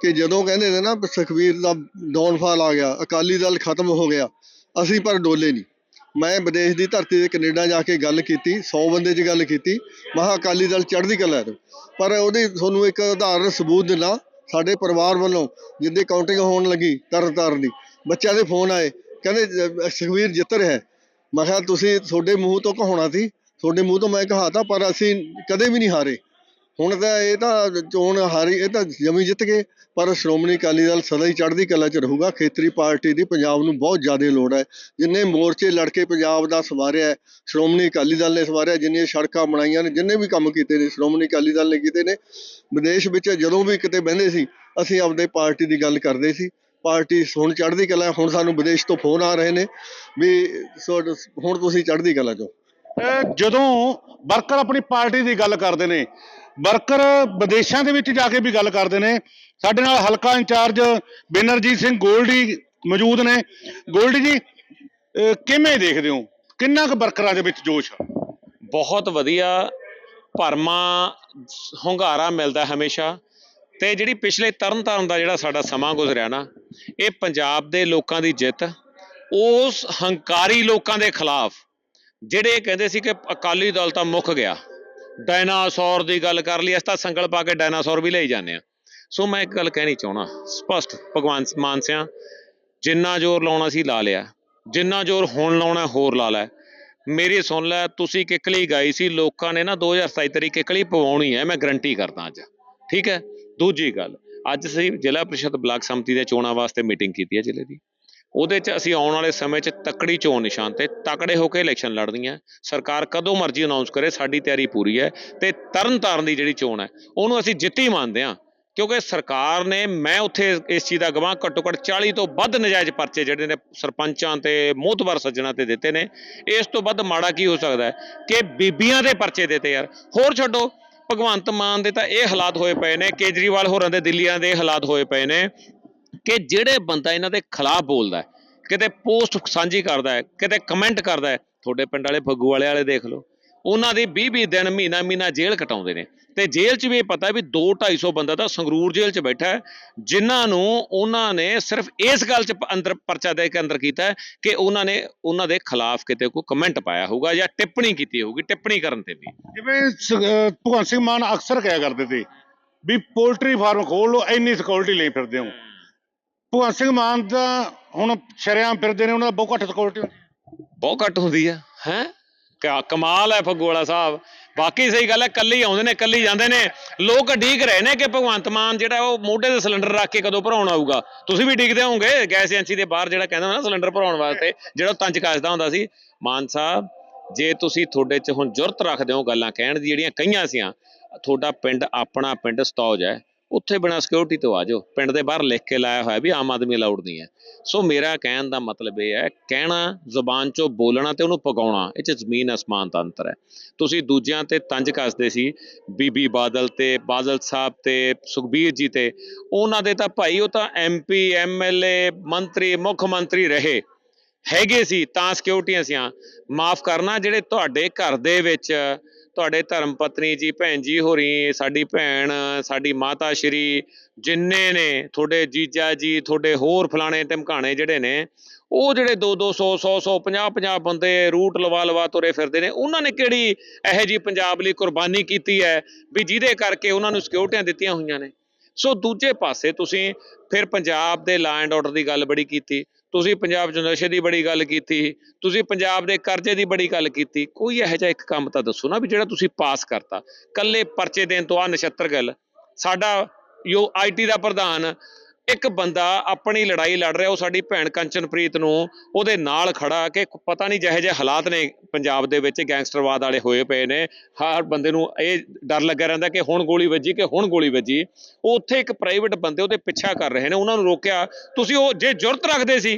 ਕਿ ਜਦੋਂ ਕਹਿੰਦੇ ਨੇ ਨਾ ਸੁਖਬੀਰ ਦਾ ਡਾਊਨਫਾਲ ਆ ਗਿਆ, ਅਕਾਲੀ ਦਲ ਖਤਮ ਹੋ ਗਿਆ, ਅਸੀਂ ਪਰ ਡੋਲੇ ਨਹੀਂ। ਮੈਂ ਵਿਦੇਸ਼ ਦੀ ਧਰਤੀ ਤੇ ਕੈਨੇਡਾ ਜਾ ਕੇ ਗੱਲ ਕੀਤੀ 100 ਬੰਦੇ 'ਚ ਗੱਲ ਕੀਤੀ ਮਹਾ ਅਕਾਲੀ ਦਲ ਚੜ੍ਹਦੀ ਕਲਾ ਤੋਂ ਪਰ ਉਹਦੀ ਤੁਹਾਨੂੰ ਇੱਕ ਉਦਾਹਰਨ ਸਬੂਤ ਦਿੰਦਾ, ਸਾਡੇ ਪਰਿਵਾਰ ਵੱਲੋਂ ਜਿੱਦੇ ਕਾਊਂਟਿੰਗ ਹੋਣ ਲੱਗੀ ਤਰਨ ਤਾਰਨ ਦੀ। ਬੱਚਿਆਂ ਦੇ ਫੋਨ ਆਏ, ਕਹਿੰਦੇ ਜ- ਸੁਖਬੀਰ ਜਿੱਤ ਰਿਹਾ ਮੈਂ ਕਿਹਾ, ਤੁਸੀਂ ਤੁਹਾਡੇ ਮੂੰਹ ਤੋਂ ਕਹਾਉਣਾ ਸੀ, ਤੁਹਾਡੇ ਮੂੰਹ ਤੋਂ ਮੈਂ ਕਹਾਤਾ ਪਰ ਅਸੀਂ ਕਦੇ ਵੀ ਨਹੀਂ ਹਾਰੇ। ਹੁਣ ਤਾਂ ਇਹ ਤਾਂ ਚੋਣ ਹਾਰੀ ਇਹ ਤਾਂ ਜਮੀ ਜਿੱਤ ਗਏ, ਪਰ ਸ਼੍ਰੋਮਣੀ ਅਕਾਲੀ ਦਲ ਸਦਾ ਹੀ ਚੜ੍ਹਦੀ ਕਲਾ 'ਚ ਰਹੂਗਾ। ਖੇਤਰੀ ਪਾਰਟੀ ਦੀ ਪੰਜਾਬ ਨੂੰ ਬਹੁਤ ਜ਼ਿਆਦਾ ਲੋੜ ਹੈ। ਜਿੰਨੇ ਮੋਰਚੇ ਲੜ ਕੇ ਪੰਜਾਬ ਦਾ ਸਵਾਰਿਆ ਸ਼੍ਰੋਮਣੀ ਅਕਾਲੀ ਦਲ ਨੇ ਸਵਾਰਿਆ, ਜਿੰਨੀਆਂ ਸੜਕਾਂ ਬਣਾਈਆਂ ਨੇ, ਜਿੰਨੇ ਵੀ ਕੰਮ ਕੀਤੇ ਨੇ, ਸ਼੍ਰੋਮਣੀ ਅਕਾਲੀ ਦਲ ਨੇ ਕੀਤੇ ਨੇ, ਵਿਦੇਸ਼ ਵਿੱਚ ਜਦੋਂ ਵੀ ਕਿਤੇ ਬਹਿੰਦੇ ਸੀ, ਅਸੀਂ ਆਪਦੇ ਪਾਰਟੀ ਦੀ ਗੱਲ ਕਰਦੇ ਸੀ। ਪਾਰਟੀ ਹੁਣ ਚੜ੍ਹਦੀ ਕਲਾ ਹੁਣ ਸਾਨੂੰ ਵਿਦੇਸ਼ ਤੋਂ ਫੋਨ ਆ ਰਹੇ ਨੇ ਵੀ ਹੁਣ ਤੁਸੀਂ ਚੜ੍ਹਦੀ ਕਲਾ 'ਚੋਂ ਜਦੋਂ ਵਰਕਰ ਆਪਣੀ ਪਾਰਟੀ ਦੀ ਗੱਲ ਕਰਦੇ ਨੇ ਵਰਕਰ ਵਿਦੇਸ਼ਾਂ ਦੇ ਵਿੱਚ ਜਾ ਕੇ ਵੀ ਗੱਲ ਕਰਦੇ ਨੇ। ਸਾਡੇ ਨਾਲ ਹਲਕਾ ਇੰਚਾਰਜ ਬੇਨਰਜੀਤ ਸਿੰਘ ਗੋਲਡੀ ਮੌਜੂਦ ਨੇ। ਗੋਲਡੀ ਜੀ ਕਿਵੇਂ ਦੇਖਦੇ ਹੋ? ਕਿੰਨਾ ਕੁ ਵਰਕਰਾਂ ਦੇ ਵਿੱਚ ਜੋਸ਼ ਆ? ਬਹੁਤ ਵਧੀਆ ਭਰਮਾ ਹੁੰਗਾਰਾ ਮਿਲਦਾ ਹਮੇਸ਼ਾ। ਤੇ ਜਿਹੜੀ ਪਿਛਲੇ ਤਰਨ ਤਾਰਨ ਦਾ ਜਿਹੜਾ ਸਾਡਾ ਸਮਾਂ ਗੁਜ਼ਰਿਆ ਨਾ, ਇਹ ਪੰਜਾਬ ਦੇ ਲੋਕਾਂ ਦੀ ਜਿੱਤ, ਉਸ ਹੰਕਾਰੀ ਲੋਕਾਂ ਦੇ ਖਿਲਾਫ, ਜਿਹੜੇ ਕਹਿੰਦੇ ਸੀ ਕਿ ਅਕਾਲੀ ਦਲ ਤਾਂ ਮੁੱਕ ਗਿਆ। ਡਾਇਨਾਸੌਰ ਦੀ ਗੱਲ ਕਰ ਲਈ, ਅਸੀਂ ਤਾਂ ਸੰਗਲ ਪਾ ਕੇ ਡਾਇਨਾਸੌਰ ਵੀ ਲਈ ਜਾਂਦੇ ਆ ਸੋ ਮੈਂ ਇੱਕ ਗੱਲ ਕਹਿਣੀ ਚਾਹਣਾ ਸਪਸ਼ਟ ਭਗਵਾਨ ਮਾਨਸਿਆਂ ਜਿੰਨਾ ਜ਼ੋਰ ਲਾਉਣਾ ਸੀ ਲਾ ਲਿਆ, ਜਿੰਨਾ ਜ਼ੋਰ ਹੁਣ ਲਾਉਣਾ ਹੋਰ ਲਾ ਲੈ। ਮੇਰੀ ਸੁਣ ਲੈ, ਤੁਸੀਂ ਕਿੱਕਲੀ ਗਾਈ ਸੀ, ਲੋਕਾਂ ਨੇ ਨਾ 2027 ਤਰੀਕ ਕਿੱਕਲੀ ਪਵਾਉਣੀ ਹੈ, ਮੈਂ ਗਰੰਟੀ ਕਰਦਾ ਅੱਜ। ਠੀਕ ਹੈ? ਦੂਜੀ ਗੱਲ, ਅੱਜ ਅਸੀਂ ਜ਼ਿਲ੍ਹਾ ਪ੍ਰੀਸ਼ਦ ਬਲਾਕ ਸੰਮਤੀ ਦੇ ਚੋਣਾਂ ਵਾਸਤੇ ਮੀਟਿੰਗ ਕੀਤੀ ਹੈ ਜ਼ਿਲ੍ਹੇ ਦੀ। ਉਹਦੇ 'ਚ ਅਸੀਂ ਆਉਣ ਵਾਲੇ ਸਮੇਂ 'ਚ ਤਕੜੀ ਚੋਣ ਨਿਸ਼ਾਨ ਤੇ ਤਕੜੇ ਹੋ ਕੇ ਇਲੈਕਸ਼ਨ ਲੜਨੀ ਹੈ ਸਰਕਾਰ ਕਦੋਂ ਮਰਜ਼ੀ ਅਨਾਉਂਸ ਕਰੇ, ਸਾਡੀ ਤਿਆਰੀ ਪੂਰੀ ਹੈ ਤੇ ਤਰਨ ਤਾਰਨ ਦੀ ਜਿਹੜੀ ਚੋਣ ਹੈ, ਉਹਨੂੰ ਅਸੀਂ ਜਿੱਤੀ ਮੰਨਦੇ ਹਾਂ। ਕਿਉਂਕਿ ਸਰਕਾਰ ਨੇ, ਮੈਂ ਉੱਥੇ ਇਸ ਚੀਜ਼ ਦਾ ਗਵਾਹ, ਘੱਟੋ ਘੱਟ 40 ਤੋਂ ਵੱਧ ਨਜਾਇਜ਼ ਪਰਚੇ ਜਿਹੜੇ ਨੇ ਸਰਪੰਚਾਂ ਤੇ ਮੋਹਤਬਰ ਸੱਜਣਾ ਤੇ ਦਿੱਤੇ ਨੇ। ਇਸ ਤੋਂ ਵੱਧ ਮਾੜਾ ਕੀ ਹੋ ਸਕਦਾ ਕਿ ਬੀਬੀਆਂ ਦੇ ਪਰਚੇ ਦਿੱਤੇ ਯਾਰ। ਹੋਰ ਛੱਡੋ, ਭਗਵੰਤ ਮਾਨ ਦੇ ਤਾਂ ਇਹ ਹਾਲਾਤ ਹੋਏ ਪਏ ਨੇ, ਕੇਜਰੀਵਾਲ ਹੋਰਾਂ ਦੇ ਦਿੱਲੀਆਂ ਦੇ ਹਾਲਾਤ ਹੋਏ ਪਏ ਨੇ। ਕਿ ਜਿਹੜੇ ਬੰਦਾ ਇਹਨਾਂ ਦੇ ਖਿਲਾਫ ਬੋਲਦਾ ਹੈ, ਕਿਤੇ ਪੋਸਟ ਸਾਂਝੀ ਕਰਦਾ ਹੈ, ਕਿਤੇ ਕਮੈਂਟ ਕਰਦਾ ਹੈ, ਤੁਹਾਡੇ ਪਿੰਡ ਵਾਲੇ ਫੱਗੂ ਵਾਲੇ ਵਾਲੇ ਦੇਖ ਲਓ, ਉਹਨਾਂ ਦੀ 20 20 ਦਿਨ ਮਹੀਨਾ ਮਹੀਨਾ ਜੇਲ੍ਹ ਕਟਾਉਂਦੇ ਨੇ। ਤੇ ਜੇਲ੍ਹ 'ਚ ਵੀ ਇਹ ਪਤਾ ਵੀ 2 250 ਬੰਦਾ ਤਾਂ ਸੰਗਰੂਰ ਜੇਲ੍ਹ 'ਚ ਬੈਠਾ ਹੈ, ਜਿਨ੍ਹਾਂ ਨੂੰ ਉਹਨਾਂ ਨੇ ਸਿਰਫ ਇਸ ਗੱਲ 'ਚ ਅੰਦਰ ਪਰਚਾ ਦੇ ਕੇ ਅੰਦਰ ਕੀਤਾ ਕਿ ਉਹਨਾਂ ਨੇ ਉਹਨਾਂ ਦੇ ਖਿਲਾਫ ਕਿਤੇ ਕੋਈ ਕਮੈਂਟ ਪਾਇਆ ਹੋਊਗਾ ਜਾਂ ਟਿੱਪਣੀ ਕੀਤੀ ਹੋਊਗੀ, ਟਿੱਪਣੀ ਕਰਨ ਤੇ ਵੀ। ਜਿਵੇਂ ਭਗਵੰਤ ਸਿੰਘ ਮਾਨ ਅਕਸਰ ਕਿਹਾ ਕਰਦੇ ਸੀ ਵੀ ਪੋਲਟਰੀ ਫਾਰਮ ਖੋਲ ਲਓ, ਇੰਨੀ ਸਿਕਿਉਰਿਟੀ ਲਈ ਫਿਰਦੇ ਹੋ। ਭਗਵੰਤ ਸਿੰਘ ਮਾਨ ਦਾ ਹੁਣ ਸ਼ਰੇਆਮ ਫਿਰਦੇ ਨੇ, ਉਹਨਾਂ ਦਾ ਬਹੁਤ ਘੱਟ ਸਿਕਿਉਰਿਟੀ ਬਹੁਤ ਘੱਟ ਹੁੰਦੀ ਆ, ਹੈ? ਕਮਾਲ ਹੈ ਫਗੋਲਾ ਸਾਹਿਬ। ਬਾਕੀ ਸਹੀ ਗੱਲ ਹੈ, ਕੱਲੀ ਆਉਂਦੇ ਨੇ, ਕੱਲੀ ਜਾਂਦੇ ਨੇ। ਲੋਕ ਢੀਕ ਰਹੇ ਨੇ ਕਿ ਭਗਵੰਤ ਮਾਨ ਜਿਹੜਾ ਉਹ ਮੋਢੇ ਤੇ ਸਿਲੰਡਰ ਰੱਖ ਕੇ ਕਦੋਂ ਭਰਾਉਣ ਆਊਗਾ। ਤੁਸੀਂ ਵੀ ਢੀਕਦੇ ਹੋਵੋਗੇ ਗੈਸ ਏਜੰਸੀ ਦੇ ਬਾਹਰ ਜਿਹੜਾ ਕਹਿੰਦਾ ਨਾ, ਸਿਲੰਡਰ ਭਰਾਉਣ ਵਾਸਤੇ, ਜਿਹੜਾ ਉਹ ਤੰਜ ਕੱਸਦਾ ਹੁੰਦਾ ਸੀ। ਮਾਨ ਸਾਹਿਬ, ਜੇ ਤੁਸੀਂ ਤੁਹਾਡੇ 'ਚ ਹੁਣ ਜੁਰਤ ਰੱਖਦੇ ਹੋ ਗੱਲਾਂ ਕਹਿਣ ਦੀ, ਜਿਹੜੀਆਂ ਕਈਆਂ ਸੀਆਂ, ਤੁਹਾਡਾ ਪਿੰਡ ਆਪਣਾ ਪਿੰਡ ਸਤੌਜ ਹੈ। ਉੱਥੇ ਬਿਨਾਂ ਸਿਕਿਉਰਿਟੀ ਤੋਂ ਆ ਜਾਓ। ਪਿੰਡ ਦੇ ਬਾਹਰ ਲਿਖ ਕੇ ਲਾਇਆ ਹੋਇਆ ਵੀ ਆਮ ਆਦਮੀ ਅਲਾਉਡ ਨਹੀਂ ਹੈ। ਸੋ ਮੇਰਾ ਕਹਿਣ ਦਾ ਮਤਲਬ ਇਹ ਹੈ, ਕਹਿਣਾ ਜ਼ੁਬਾਨ ਚੋਂ ਬੋਲਣਾ ਤੇ ਉਹਨੂੰ ਪਕਾਉਣਾ ਇਹ ਚ ਜ਼ਮੀਨ ਅਸਮਾਨ ਦਾ ਅੰਤਰ ਹੈ। ਤੁਸੀਂ ਦੂਜਿਆਂ ਤੇ ਤੰਜ ਕੱਸਦੇ ਸੀ, ਬੀਬੀ ਬਾਦਲ ਤੇ, ਬਾਦਲ ਸਾਹਿਬ ਤੇ, ਸੁਖਬੀਰ ਜੀ ਤੇ। ਉਹਨਾਂ ਦੇ ਤਾਂ ਭਾਈ ਉਹ ਤਾਂ ਐਮਪੀ ਐਮਐਲਏ ਮੰਤਰੀ, ਮੁੱਖ ਮੰਤਰੀ ਰਹੇ। ਹੈਗੇ ਸੀ, ਤਾਂ ਸਿਕਿਉਰਟੀਆਂ ਸੀਆਂ। ਮਾਫ ਕਰਨਾ, ਜਿਹੜੇ ਤੁਹਾਡੇ ਘਰ ਦੇ ਵਿੱਚ, ਤੁਹਾਡੇ ਧਰਮ ਪਤਨੀ ਜੀ, ਭੈਣ ਜੀ ਹੋਰੀ, ਸਾਡੀ ਭੈਣ, ਸਾਡੀ ਮਾਤਾ ਸ਼੍ਰੀ, ਜਿੰਨੇ ਨੇ, ਤੁਹਾਡੇ ਜੀਜਾ ਜੀ, ਤੁਹਾਡੇ ਹੋਰ ਫਲਾਣੇ ਧਮਕਾਣੇ ਜਿਹੜੇ ਨੇ, ਉਹ ਜਿਹੜੇ 2 200 100 100 50 50 ਬੰਦੇ ਰੂਟ ਲਵਾ ਲਵਾ ਤੁਰੇ ਫਿਰਦੇ ਨੇ, ਉਹਨਾਂ ਨੇ ਕਿਹੜੀ ਇਹੋ ਜੀ ਪੰਜਾਬ ਲਈ ਕੁਰਬਾਨੀ ਕੀਤੀ ਹੈ, ਵੀ ਜਿਹਦੇ ਕਰਕੇ ਉਹਨਾਂ ਨੂੰ ਸਿਕਿਉਰਟੀਆਂ ਦਿੱਤੀਆਂ ਹੋਈਆਂ ਨੇ? ਸੋ ਦੂਜੇ ਪਾਸੇ ਤੁਸੀਂ ਫਿਰ ਪੰਜਾਬ ਦੇ ਲਾ ਐਂਡ ਆਰਡਰ ਦੀ ਗੱਲ ਬੜੀ ਕੀਤੀ। ਤੁਸੀਂ ਪੰਜਾਬ 'ਚ ਨਸ਼ੇ ਦੀ ਬੜੀ ਗੱਲ ਕੀਤੀ, ਤੁਸੀਂ ਪੰਜਾਬ ਦੇ ਕਰਜ਼ੇ ਦੀ ਬੜੀ ਗੱਲ ਕੀਤੀ, ਕੋਈ ਇਹੋ ਜਿਹਾ ਇੱਕ ਕੰਮ ਤਾਂ ਦੱਸੋ ਨਾ ਵੀ ਜਿਹੜਾ ਤੁਸੀਂ ਪਾਸ ਕਰਤਾ। ਕੱਲੇ ਪਰਚੇ ਦੇਣ ਤੋਂ ਆ ਨਛੱਤਰ ਗੱਲ, ਸਾਡਾ ਯੋ ਆਈਟੀ ਦਾ ਪ੍ਰਧਾਨ ਇੱਕ ਬੰਦਾ ਆਪਣੀ ਲੜਾਈ ਲੜ ਰਿਹਾ, ਉਹ ਸਾਡੀ ਭੈਣ ਕੰਚਨਪ੍ਰੀਤ ਨੂੰ ਉਹਦੇ ਨਾਲ ਖੜਾ ਕਿ ਪਤਾ ਨਹੀਂ ਜਿਹੇ ਜਿਹੇ ਹਾਲਾਤ ਨੇ ਪੰਜਾਬ ਦੇ ਵਿੱਚ ਗੈਂਗਸਟਰਵਾਦ ਵਾਲੇ ਹੋਏ ਪਏ ਨੇ। ਹਰ ਬੰਦੇ ਨੂੰ ਇਹ ਡਰ ਲੱਗਿਆ ਰਹਿੰਦਾ ਕਿ ਹੁਣ ਗੋਲੀ ਵੱਜੀ ਕਿ ਹੁਣ ਗੋਲੀ ਵੱਜੀ। ਉਹ ਉੱਥੇ ਇੱਕ ਪ੍ਰਾਈਵੇਟ ਬੰਦੇ ਉਹਦੇ ਪਿੱਛਾ ਕਰ ਰਹੇ ਨੇ, ਉਹਨਾਂ ਨੂੰ ਰੋਕਿਆ। ਤੁਸੀਂ ਉਹ ਜੇ ਜੁਰਤ ਰੱਖਦੇ ਸੀ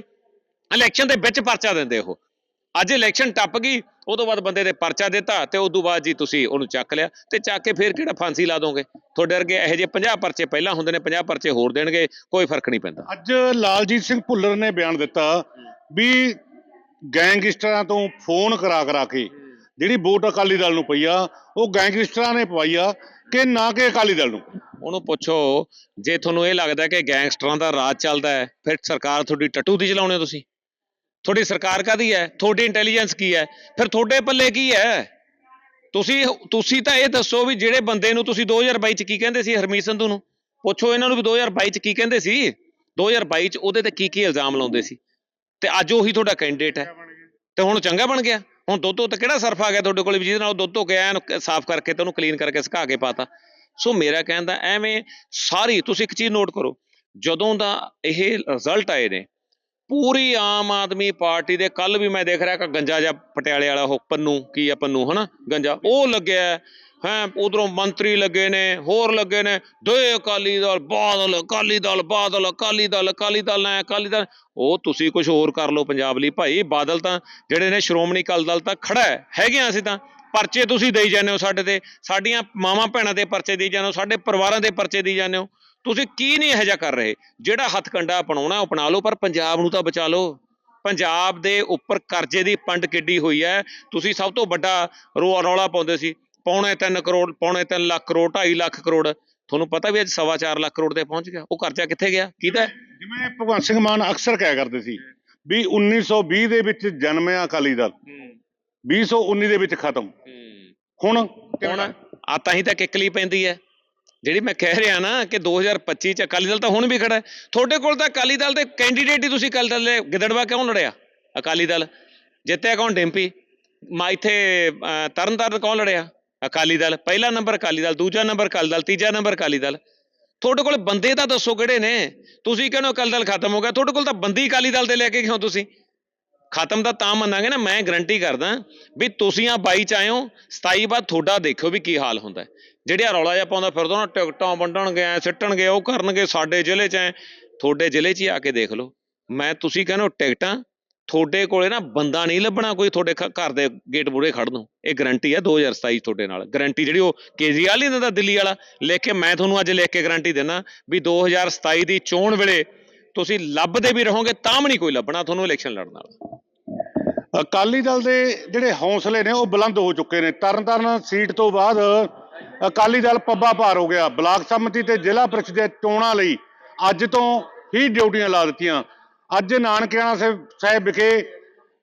ਇਲੈਕਸ਼ਨ ਦੇ ਵਿੱਚ ਪਰਚਾ ਦਿੰਦੇ ਉਹ। ਅੱਜ ਇਲੈਕਸ਼ਨ ਟੱਪ ਗਈ ਉਹ ਤੋਂ ਬਾਅਦ ਬੰਦੇ ਦੇ ਪਰਚਾ ਦਿੱਤਾ ਤੇ ਉਸ ਤੋਂ ਬਾਅਦ ਜੀ ਤੁਸੀਂ ਉਹਨੂੰ ਚੱਕ ਲਿਆ ਤੇ ਚੱਕ ਕੇ ਫੇਰ ਕਿਹੜਾ ਫਾਂਸੀ ਲਾ ਦੋਗੇ? ਤੁਹਾਡੇ ਵਰਗੇ ਇਹੋ ਜਿਹੇ 50 ਪਰਚੇ ਪਹਿਲਾਂ ਹੁੰਦੇ ਨੇ 50 ਪਰਚੇ ਹੋਰ ਦੇਣਗੇ ਕੋਈ ਫ਼ਰਕ ਨਹੀਂ ਪੈਂਦਾ। ਅੱਜ ਲਾਲਜੀਤ ਸਿੰਘ ਭੁੱਲਰ ਨੇ ਬਿਆਨ ਦਿੱਤਾ ਵੀ ਗੈਂਗਸਟਰਾਂ ਤੋਂ ਫੋਨ ਕਰਾ ਕਰਾ ਕੇ ਜਿਹੜੀ ਵੋਟ ਅਕਾਲੀ ਦਲ ਨੂੰ ਪਈ ਆ ਉਹ ਗੈਂਗਸਟਰਾਂ ਨੇ ਪਵਾਈ ਆ ਕਿ ਨਾ ਕਿ ਅਕਾਲੀ ਦਲ ਨੂੰ? ਉਹਨੂੰ ਪੁੱਛੋ ਜੇ ਤੁਹਾਨੂੰ ਇਹ ਲੱਗਦਾ ਕਿ ਗੈਂਗਸਟਰਾਂ ਦਾ ਰਾਜ ਚੱਲਦਾ ਹੈ ਫਿਰ ਸਰਕਾਰ ਤੁਹਾਡੀ ਟੱਟੂ ਦੀ ਚਲਾਉਣੇ ਤੁਸੀਂ। ਤੁਹਾਡੀ ਸਰਕਾਰ ਕਾਦੀ ਹੈ? ਤੁਹਾਡੀ ਇੰਟੈਲੀਜੈਂਸ ਕੀ ਹੈ? ਫਿਰ ਤੁਹਾਡੇ ਪੱਲੇ ਕੀ ਹੈ? ਤੁਸੀਂ ਤੁਸੀਂ ਤਾਂ ਇਹ ਦੱਸੋ ਵੀ ਜਿਹੜੇ ਬੰਦੇ ਨੂੰ ਤੁਸੀਂ 2022 ਚ ਕੀ ਕਹਿੰਦੇ ਸੀ ਹਰਮੀਤ ਸੰਧੂ ਨੂੰ? ਪੁੱਛੋ ਇਹਨਾਂ ਨੂੰ ਵੀ 2022 ਚ ਕੀ ਕਹਿੰਦੇ ਸੀ? 2022 ਚ ਉਹਦੇ ਤੇ ਕੀ ਕੀ ਇਲਜ਼ਾਮ ਲਾਉਂਦੇ ਸੀ? ਤੇ ਅੱਜ ਉਹੀ ਤੁਹਾਡਾ ਕੈਂਡੀਡੇਟ ਹੈ। ਤੇ ਹੁਣ ਚੰਗਾ ਬਣ ਗਿਆ? ਹੁਣ ਦੁੱਧ ਤੋਂ ਕਿਹੜਾ ਸਰਫ ਆ ਗਿਆ ਤੁਹਾਡੇ ਕੋਲ ਵੀ ਜਿਹਦੇ ਨਾਲ ਦੁੱਧ ਧੋ ਕੇ ਐਨ ਸਾਫ਼ ਕਰਕੇ ਤੇ ਉਹਨੂੰ ਕਲੀਨ ਕਰਕੇ ਸੁਕਾ ਕੇ ਪਾਤਾ? ਸੋ ਮੇਰਾ ਕਹਿਣ ਦਾ ਐਵੇਂ ਸਾਰੀ, ਤੁਸੀਂ ਇੱਕ ਚੀਜ਼ ਨੋਟ ਕਰੋ। ਜਦੋਂ ਦਾ ਇਹ ਰਿਜ਼ਲਟ ਆਏ ਨੇ ਪੂਰੀ ਆਮ ਆਦਮੀ ਪਾਰਟੀ ਦੇ ਕੱਲ ਵੀ ਮੈਂ ਦੇਖ ਰਿਹਾ ਕਿ ਗੰਜਾ ਜਿਹਾ ਪਟਿਆਲੇ ਵਾਲਾ ਉਹ ਪੰਨੂ, ਕੀ ਆ ਪੰਨੂ, ਹਨਾ? ਗੰਜਾ, ਉਹ ਲੱਗਿਆ ਹੈ। ਉਧਰੋਂ ਮੰਤਰੀ ਲੱਗੇ ਨੇ, ਹੋਰ ਲੱਗੇ ਨੇ, ਦੋਏ ਅਕਾਲੀ ਦਲ, ਬਾਦਲ, ਅਕਾਲੀ ਦਲ, ਬਾਦਲ, ਅਕਾਲੀ ਦਲ ਅਕਾਲੀ ਦਲ ਐ ਅਕਾਲੀ ਦਲ। ਉਹ ਤੁਸੀਂ ਕੁਝ ਹੋਰ ਕਰ ਲਓ ਪੰਜਾਬ ਲਈ। ਭਾਈ, ਬਾਦਲ ਤਾਂ ਜਿਹੜੇ ਨੇ ਸ਼੍ਰੋਮਣੀ ਅਕਾਲੀ ਦਲ ਤਾਂ ਖੜਾ ਹੈ, ਹੈਗੇ ਆ ਅਸੀਂ ਤਾਂ। ਪਰਚੇ ਤੁਸੀਂ ਦੇਈ ਜਾਂਦੇ ਹੋ ਸਾਡੇ ਤੇ, ਸਾਡੀਆਂ ਮਾਵਾਂ ਭੈਣਾਂ ਦੇ ਪਰਚੇ ਦੇਈ ਜਾਂਦੇ ਹੋ, ਸਾਡੇ ਪਰਿਵਾਰਾਂ ਦੇ ਪਰਚੇ ਦੇਈ ਜਾਂਦੇ ਹੋ। ਤੁਸੀਂ ਕੀ ਨਹੀਂ ਇਹੋ ਜਿਹਾ ਕਰ ਰਹੇ? ਜਿਹੜਾ ਹੱਥਕੰਡਾ ਅਪਣਾਉਣਾ ਉਹ ਅਪਣਾ ਲਓ ਪਰ ਪੰਜਾਬ ਨੂੰ ਤਾਂ ਬਚਾ ਲਓ। ਪੰਜਾਬ ਦੇ ਉੱਪਰ ਕਰਜ਼ੇ ਦੀ ਪੰਡ ਕਿੱਡੀ ਹੋਈ ਹੈ। ਤੁਸੀਂ ਸਭ ਤੋਂ ਵੱਡਾ ਰੋ ਰੌਲਾ ਪਾਉਂਦੇ ਸੀ। ਪੌਣੇ 3 ਕਰੋੜ ਪੌਣੇ 3 ਲੱਖ ਕਰੋੜ 2.5 ਲੱਖ ਕਰੋੜ। ਤੁਹਾਨੂੰ ਪਤਾ ਵੀ ਅੱਜ ਸਵਾ ਚਾਰ ਲੱਖ ਕਰੋੜ ਤੇ ਪਹੁੰਚ ਗਿਆ। ਉਹ ਕਰਜ਼ਾ ਕਿੱਥੇ ਗਿਆ? ਕਿਹਦਾ? ਜਿਵੇਂ ਭਗਵੰਤ ਸਿੰਘ ਮਾਨ ਅਕਸਰ ਕਿਹਾ ਕਰਦੇ ਸੀ ਵੀ 1920 ਦੇ ਵਿੱਚ ਜਨਮਿਆ ਅਕਾਲੀ ਦਲ। 2019 ਦੇ ਵਿੱਚ ਖਤਮ। ਹੁਣ ਹੁਣ? ਆ ਤਾਂ ਹੀ ਤਾਂ ਕਿੱਕਲੀ ਪੈਂਦੀ ਹੈ। ਜਿਹੜੀ ਮੈਂ ਕਹਿ ਰਿਹਾ ਨਾ ਕਿ 2025 ਚ ਅਕਾਲੀ ਦਲ ਤਾਂ ਹੁਣ ਵੀ ਖੜਾ ਹੈ। ਤੁਹਾਡੇ ਕੋਲ ਤਾਂ ਅਕਾਲੀ ਦਲ ਦੇ ਕੈਂਡੀਡੇਟ ਹੀ ਤੁਸੀਂ ਅਕਾਲੀ ਦਲ ਦੇ ਗਿੱਦੜਵਾ ਕਿਉਂ ਲੜਿਆ? ਅਕਾਲੀ ਦਲ। ਜਿੱਤਿਆ ਕੌਣ? ਡਿੰਪੀ। ਮਾ ਇੱਥੇ ਅਹ, ਤਰਨਤਾਰਨ ਕੌਣ ਲੜਿਆ? ਅਕਾਲੀ ਦਲ। ਪਹਿਲਾ ਨੰਬਰ ਅਕਾਲੀ ਦਲ ਦੂਜਾ ਨੰਬਰ ਅਕਾਲੀ ਦਲ ਤੀਜਾ ਨੰਬਰ ਅਕਾਲੀ ਦਲ। ਤੁਹਾਡੇ ਕੋਲ ਬੰਦੇ ਤਾਂ ਦੱਸੋ ਕਿਹੜੇ ਨੇ? ਤੁਸੀਂ ਕਹਿੰਦੇ ਅਕਾਲੀ ਦਲ ਖਤਮ ਹੋ ਗਿਆ? ਤੁਹਾਡੇ ਕੋਲ ਤਾਂ ਬੰਦੀ ਅਕਾਲੀ ਦਲ ਦੇ ਲੈ ਕੇ ਕਿਉਂ ਤੁਸੀਂ? ਖਤਮ ਤਾਂ ਤਾਂ ਮੰਨਾਂਗੇ ਨਾ ਮੈਂ ਗਰੰਟੀ ਕਰਦਾ ਵੀ ਤੁਸੀਂ ਆ 22 ਚ ਆਏ ਹੋ 27 ਬਾਅਦ ਤੁਹਾਡਾ ਦੇਖਿਓ ਵੀ ਕੀ ਹਾਲ ਹੁੰਦਾ ਹੈ। ਰੌਲਾ ਜਿਹਾ ਪਾਉਂਦਾ ਫਿਰਦਾ ਉਹਨਾਂ ਟਿਕਟਾਂ ਵੰਡਣਗੇ, ਐ ਸਿੱਟਣਗੇ, ਉਹ ਕਰਨਗੇ, ਸਾਡੇ ਜ਼ਿਲ੍ਹੇ ਚ ਐ, ਤੁਹਾਡੇ ਜ਼ਿਲ੍ਹੇ ਚ ਹੀ ਆ ਕੇ ਦੇਖ ਲਓ। ਮੈਂ, ਤੁਸੀਂ ਕਹਿੰਦੇ ਹੋ ਟਿਕਟਾਂ, ਤੁਹਾਡੇ ਕੋਲੇ ਨਾ ਬੰਦਾ ਨਹੀਂ ਲੱਭਣਾ ਕੋਈ ਤੁਹਾਡੇ ਘਰ ਦੇ ਗੇਟ ਮੂਹਰੇ ਖੜ ਨੂੰ। ਇਹ ਗਰੰਟੀ ਹੈ 2027 ਤੁਹਾਡੇ ਨਾਲ। ਗਰੰਟੀ ਜਿਹੜੀ ਉਹ ਕੇਜਰੀਵਾਲ ਨਹੀਂ ਦਿੰਦਾ ਦਿੱਲੀ ਵਾਲਾ। ਲਿਖ ਕੇ ਮੈਂ ਤੁਹਾਨੂੰ ਅੱਜ ਲਿਖ ਕੇ ਗਰੰਟੀ ਦਿੰਦਾ ਵੀ 2027 ਦੀ ਚੋਣ ਵੇਲੇ ਤੁਸੀਂ ਲੱਭਦੇ ਵੀ ਰਹੋਗੇ, ਤਾਂ ਵੀ ਨਹੀਂ ਕੋਈ ਲੱਭਣਾ ਤੁਹਾਨੂੰ ਇਲੈਕਸ਼ਨ ਲੜਨ ਵਾਲਾ ਅਕਾਲੀ ਦਲ ਦੇ ਜਿਹੜੇ ਹੌਸਲੇ ਨੇ, ਉਹ ਬੁਲੰਦ ਹੋ ਚੁੱਕੇ ਨੇ। ਤਰਨਤਾਰਨ ਸੀਟ ਤੋਂ ਬਾਅਦ ਅਕਾਲੀ ਦਲ ਪੱਬਾ ਭਾਰ ਹੋ ਗਿਆ। ਬਲਾਕ ਸੰਮਤੀ ਤੇ ਜ਼ਿਲ੍ਹਾ ਪ੍ਰੀਸ਼ਦ ਦੇ ਚੋਣਾਂ ਲਈ ਅੱਜ ਤੋਂ ਹੀ ਡਿਊਟੀਆਂ ਲਾ ਦਿੱਤੀਆਂ। ਅੱਜ ਨਾਨਕਿਆਣਾ ਸਾਹਿਬ ਵਿਖੇ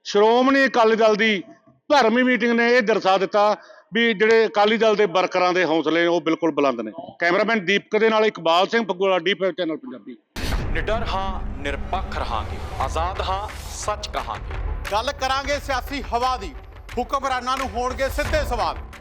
ਸ਼੍ਰੋਮਣੀ ਅਕਾਲੀ ਦਲ ਦੀ ਭਰਮੀ ਮੀਟਿੰਗ ਨੇ ਇਹ ਦਰਸਾ ਦਿੱਤਾ ਵੀ ਜਿਹੜੇ ਅਕਾਲੀ ਦਲ ਦੇ ਵਰਕਰਾਂ ਦੇ ਹੌਸਲੇ ਉਹ ਬਿਲਕੁਲ ਬੁਲੰਦ ਨੇ। ਕੈਮਰਾਮੈਨ ਦੀਪਕ ਦੇ ਨਾਲ ਇਕਬਾਲ ਸਿੰਘ ਫੱਗੂਵਾਲਾ ਡੀ5 ਚੈਨਲ ਪੰਜਾਬੀ। ਨਿਡਰ ਹਾਂ ਨਿਰਪੱਖ ਰਹਾਂਗੇ। ਆਜ਼ਾਦ ਹਾਂ ਸੱਚ ਕਹਾਂਗੇ। ਗੱਲ ਕਰਾਂਗੇ ਸਿਆਸੀ ਹਵਾ ਦੀ। ਹੁਕਮਰਾਨਾਂ ਨੂੰ ਹੋਣਗੇ ਸਿੱਧੇ ਸਵਾਲ।